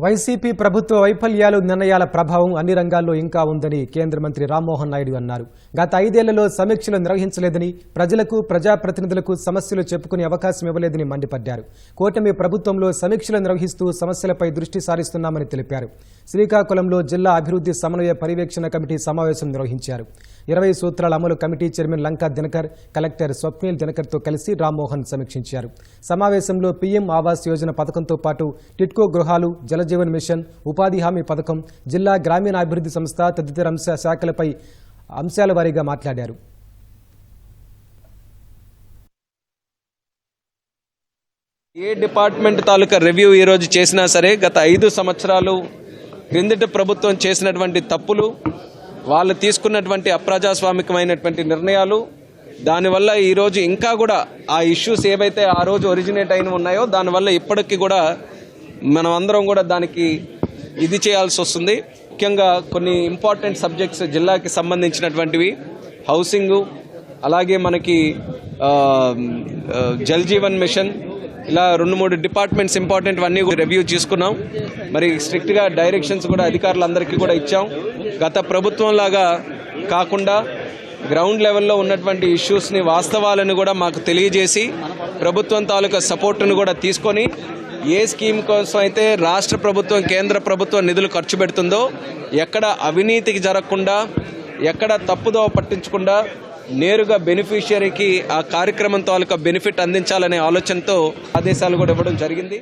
YCP ప్రభుత్వ వైఫల్యాలు నిర్ణయాల ప్రభావం అన్ని రంగాల్లో ఇంకా ఉందని కేంద్ర మంత్రి రామ్మోహన్ నాయుడు అన్నారు. గత ఐదేళ్ళలో సమీక్షలు నిర్వహించలేదని ప్రజలకు ప్రజాప్రతినిధులకు సమస్యలు చెప్పుకునే అవకాశం ఇవ్వలేదని మండిపడ్డారు. కూటమి ప్రభుత్వంలో సమీక్షలు నిర్వహిస్తూ సమస్యలపై దృష్టి సారిస్తున్నామని తెలిపారు. శ్రీకాకుళంలో జిల్లా అభివృద్ధి సమన్వయ పర్యవేక్షణ కమిటీ సమావేశం నిర్వహించారు. ఇరవై సూత్రాల అమలు committee chairman Lanka Dinakar collector Swapnil దినకర్తో కలిసి రామ్మోహన్ సమీక్షించారు. సమావేశంలో పీఎం ఆవాస్ యోజన పథకంతో పాటు టిట్కో గృహాలు జలజీవన్ మిషన్ ఉపాధి హామీ పథకం జిల్లా గ్రామీణాభివృద్ధి సంస్థ తదితర అంశ శాఖలపై అంశాల వారీగా మాట్లాడారు. ఏ డిపార్ట్మెంట్ తాలూకా రివ్యూ ఈరోజు చేసినా సరే గత ఐదు సంవత్సరాలు క్రిందటి ప్రభుత్వం చేసినటువంటి తప్పులు వాళ్ళు తీసుకున్నటువంటి అప్రజాస్వామికమైనటువంటి నిర్ణయాలు దానివల్ల ఈరోజు ఇంకా కూడా ఆ ఇష్యూస్ ఏవైతే ఆ రోజు ఒరిజినేట్ అయిన ఉన్నాయో దానివల్ల ఇప్పటికీ కూడా మనం అందరం కూడా దానికి ఇది చేయాల్సి వస్తుంది. ముఖ్యంగా కొన్ని ఇంపార్టెంట్ సబ్జెక్ట్స్ జిల్లాకి సంబంధించినటువంటివి హౌసింగు అలాగే మనకి జల్ జీవన్ మిషన్ ఇలా రెండు మూడు డిపార్ట్మెంట్స్ ఇంపార్టెంట్ అన్నీ కూడా రివ్యూ చేసుకున్నాం. మరి స్ట్రిక్ట్గా డైరెక్షన్స్ కూడా అధికారులందరికీ కూడా ఇచ్చాం. గత ప్రభుత్వం లాగా కాకుండా గ్రౌండ్ లెవెల్లో ఉన్నటువంటి ఇష్యూస్ని వాస్తవాలను కూడా మాకు తెలియజేసి ప్రభుత్వం తాలూకా సపోర్టును కూడా తీసుకొని ఏ స్కీమ్ కోసం అయితే రాష్ట్ర ప్రభుత్వం కేంద్ర ప్రభుత్వం నిధులు ఖర్చు పెడుతుందో ఎక్కడ అవినీతికి జరగకుండా ఎక్కడ తప్పుదోవ పట్టించకుండా నేరుగా బెనిఫిషియరీకి ఆ కార్యక్రమం తాలూకా బెనిఫిట్ అందించాలనే ఆలోచనతో ఆదేశాలు కూడా ఇవ్వడం జరిగింది.